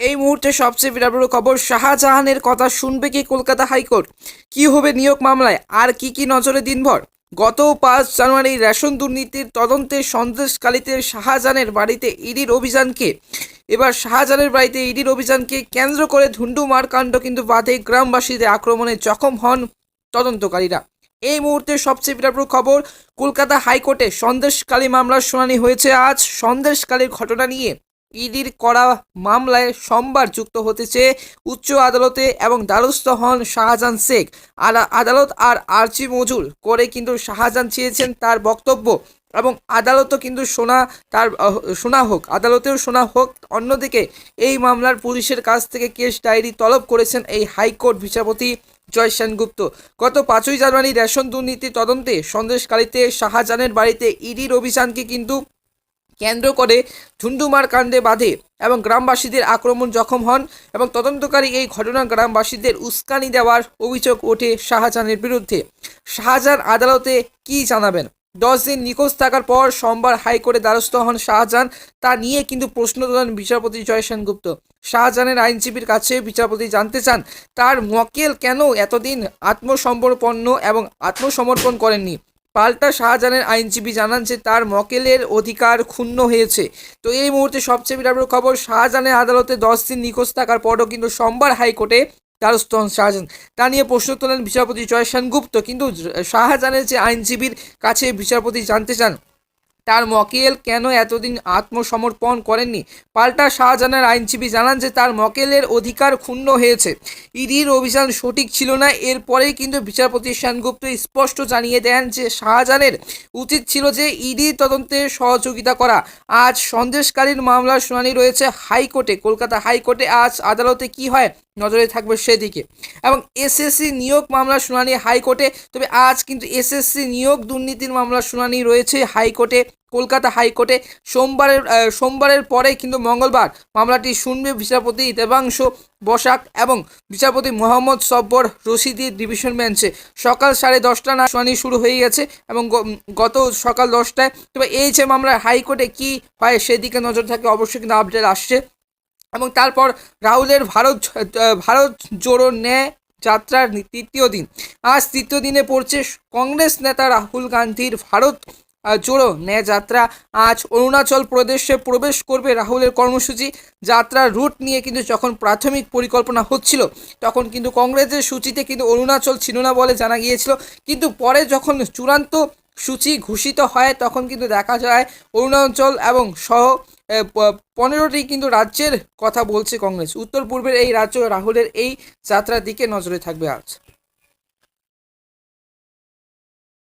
এই মুহূর্তে সবচেয়ে বিরাট বড় খবর, শাহজাহানের কথা শুনবে কি কলকাতা হাইকোর্ট? কি হবে নিয়োগ মামলায়? আর কি কি নজরে দিনভর? গত পাঁচ জানুয়ারি রেশন দুর্নীতির তদন্তে সন্দেশকালীতে শাহজাহানের বাড়িতে ইডির অভিযানকে। এবার শাহজাহানের বাড়িতে ইডির অভিযানকে কেন্দ্র করে ধুন্ডুমার কাণ্ড কিন্তু বাধে গ্রামবাসীদের আক্রমণে জখম হন তদন্তকারীরা। এই মুহূর্তে সবচেয়ে বিরাট খবর, কলকাতা হাইকোর্টে সন্দেশকালী মামলার শুনানি হয়েছে আজ। সন্দেশকালীর ঘটনা নিয়ে ইডির করা মামলায় সোমবার যুক্ত হতেছে উচ্চ আদালতে এবং দ্বারস্থ হন শাহজাহান শেখ। আর আদালত আর আর্চি মজুর করে কিন্তু শাহজাহান চেয়েছেন তার বক্তব্য এবং আদালতও কিন্তু শোনা তার শোনা হোক, আদালতেও শোনা হোক। অন্যদিকে এই মামলার পুলিশের কাছ থেকে কেস ডায়েরি তলব করেছেন এই হাইকোর্ট বিচারপতি জয় সেনগুপ্ত। গত পাঁচই জানুয়ারি রেশন দুর্নীতি তদন্তে সন্দেশকারীতে শাহজাহানের বাড়িতে ইডির অভিযানকে কিন্তু কেন্দ্র করে ঝুন্ডুমার কাণ্ডে বাঁধে এবং গ্রামবাসীদের আক্রমণ জখম হন এবং তদন্তকারী এই ঘটনা গ্রামবাসীদের উস্কানি দেওয়ার অভিযোগ ওঠে শাহজাহানের বিরুদ্ধে। শাহজাহান আদালতে কি জানাবেন? দশ দিন নিখোঁজ থাকার পর সোমবার হাইকোর্টে দ্বারস্থ হন শাহজাহান। তা নিয়ে কিন্তু প্রশ্ন তোলেন বিচারপতি জয় সেনগুপ্ত। শাহজাহানের আইনজীবীর কাছে বিচারপতি জানতে চান, তার মক্কেল কেন এতদিন আত্মসমর্পন্ন এবং আত্মসমর্পণ করেননি? পাল্টা শাহজাহানের আইনজীবী জানান যে তার মকেলের অধিকার ক্ষুণ্ণ হয়েছে। তো এই মুহূর্তে সবচেয়ে বিরাট খবর, শাহজাহানের আদালতে দশ দিন নিখোঁজ থাকার পরও কিন্তু সোমবার হাইকোর্টে দ্বারস্থ হন শাহজাহান। তা নিয়ে প্রশ্ন তোলেন বিচারপতি জয় সেনগুপ্ত কিন্তু শাহজাহানের যে আইনজীবীর কাছে বিচারপতি জানতে চান তার মকেল কেন এতদিন আত্মসমর্পণ করেননি? পাল্টা শাহজাহানের আইনজীবী জানান যে তার মকেলের অধিকার ক্ষুণ্ণ হয়েছে। ইডির অভিযান সঠিক ছিল না। এরপরেই কিন্তু বিচারপতি সেনগুপ্ত স্পষ্ট জানিয়ে দেন যে শাহজাহানের উচিত ছিল যে ইডি তদন্তে সহযোগিতা করা। আজ সন্দেশকারীর মামলার শুনানি রয়েছে হাইকোর্টে। কলকাতা হাইকোর্টে আজ আদালতে কি হয় নজরে থাকবে সেদিকে। এবং এসএসসি নিয়োগ মামলার শুনানি হাইকোর্টে। তবে আজ কিন্তু এসএসসি নিয়োগ দুর্নীতির মামলার শুনানি রয়েছে হাইকোর্টে। কলকাতা হাইকোর্টে সোমবারের সোমবারের পরে কিন্তু মঙ্গলবার মামলাটি শুনবে বিচারপতি দেবাংশ বসাক এবং বিচারপতি মোহাম্মদ সব্বর রশিদির ডিভিশন বেঞ্চে। সকাল সাড়ে দশটা না শুনানি শুরু হয়ে গেছে এবং গত সকাল দশটায়। তবে এই যে মামলা হাইকোর্টে কি হয় সেদিকে নজর থাকে অবশ্যই কিন্তু আপডেট আসছে। এবং তারপর রাহুলের ভারত ভারত জোড়ো ন্যায় যাত্রার তৃতীয় দিন। আজ তৃতীয় দিনে পড়ছে কংগ্রেস নেতা রাহুল গান্ধীর ভারত জোড়ো ন্যায় যাত্রা। আজ অরুণাচল প্রদেশে প্রবেশ করবে রাহুলের কর্মসূচি। যাত্রার রুট নিয়ে কিন্তু যখন প্রাথমিক পরিকল্পনা হচ্ছিল, তখন কিন্তু কংগ্রেসের সূচিতে কিন্তু অরুণাচল ছিল না বলে জানা গিয়েছিল। কিন্তু পরে যখন চূড়ান্ত সূচি ঘোষিত হয়, তখন কিন্তু দেখা যায় অরুণাচল এবং সহ পনেরোটি কিন্তু রাজ্যের কথা বলছে কংগ্রেস। উত্তর পূর্বের এই রাজ্য রাহুলের এই যাত্রার দিকে নজরে থাকবে আজ।